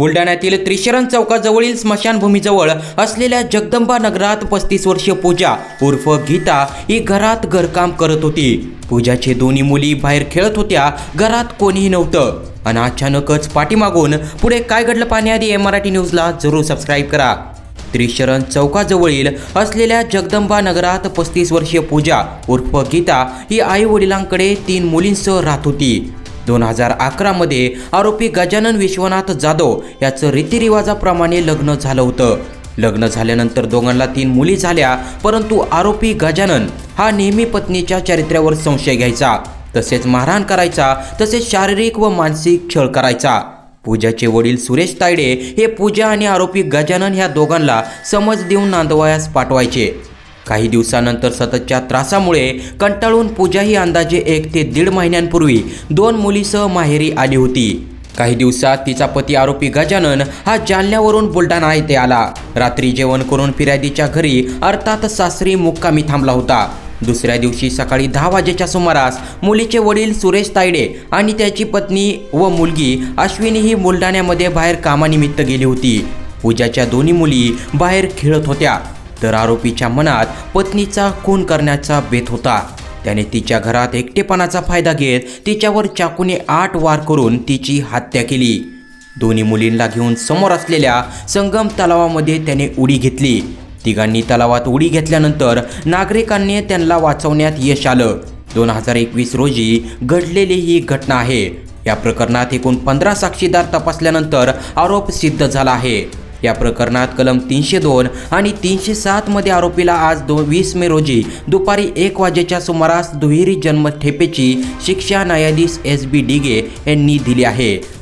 बुलढाण्यातील त्रिशरण चौकाजवळील स्मशानभूमीजवळ असलेल्या जगदंबा नगरात पस्तीस वर्षीय पूजा. उर्फ गीता ही घरात घरकाम करत होती. पूजाचे दोन्ही मुली बाहेर खेळत होत्या. घरात कोणीही नव्हतं. आणि अचानकच पाठीमागून पुढे काय घडलं पाहण्याआधी एम मराठी न्यूजला जरूर सबस्क्राईब करा. त्रिशरण चौकाजवळील असलेल्या जगदंबा नगरात पस्तीस वर्षीय पूजा. उर्फ गीता ही आई वडिलांकडे तीन मुलींसह राहत होती. दोन हजार अकरामध्ये आरोपी गजानन विश्वनाथ जाधव याचं रीतिरिवाजाप्रमाणे लग्न झालं होतं. लग्न झाल्यानंतर दोघांना तीन मुली झाल्या परंतु आरोपी गजानन हा नेहमी पत्नीच्या चारित्र्यावर संशय घ्यायचा. तसेच मारहाण करायचा तसेच शारीरिक व मानसिक छळ करायचा. पूजाचे वडील सुरेश तायडे हे पूजा आणि आरोपी गजानन ह्या दोघांना समज देऊन नांदवायास पाठवायचे. काही दिवसानंतर सततच्या त्रासामुळे कंटाळून पूजा ही अंदाजे एक ते दीड महिन्यांपूर्वी दोन मुलीसह माहेरी आली होती. काही दिवसात तिचा पती आरोपी गजानन हा जालन्यावरून बुलढाणा येथे आला. रात्री जेवण करून फिर्यादीच्या घरी अर्थात सासरी मुक्कामी थांबला होता. दुसऱ्या दिवशी सकाळी दहा वाजेच्या सुमारास मुलीचे वडील सुरेश तायडे आणि त्याची पत्नी व मुलगी अश्विनी ही बुलढाण्यामध्ये बाहेर कामानिमित्त गेली होती. पूजाच्या दोन्ही मुली बाहेर खेळत होत्या. तर आरोपीच्या मनात पत्नीचा खून करण्याचा बेत होता. त्याने तिच्या घरात एकटेपणाचा फायदा घेत तिच्यावर चाकूने आठ वार करून तिची हत्या केली. दोन्ही मुलींना घेऊन समोर असलेल्या संगम तलावामध्ये त्याने उडी घेतली. तिघांनी तलावात उडी घेतल्यानंतर नागरिकांनी त्यांना वाचवण्यात यश आलं. दोन हजार एकवीस रोजी घडलेली ही घटना आहे. या प्रकरणात एकूण पंधरा साक्षीदार तपासल्यानंतर आरोप सिद्ध झाला आहे. या प्रकरणात कलम तीनशे दोन आणि तीनशे सातमध्ये आरोपीला आज दो वीस मे रोजी दुपारी एक वाजेच्या सुमारास दुहेरी जन्मठेपेची शिक्षा न्यायाधीश एस बी डिगे यांनी दिली आहे.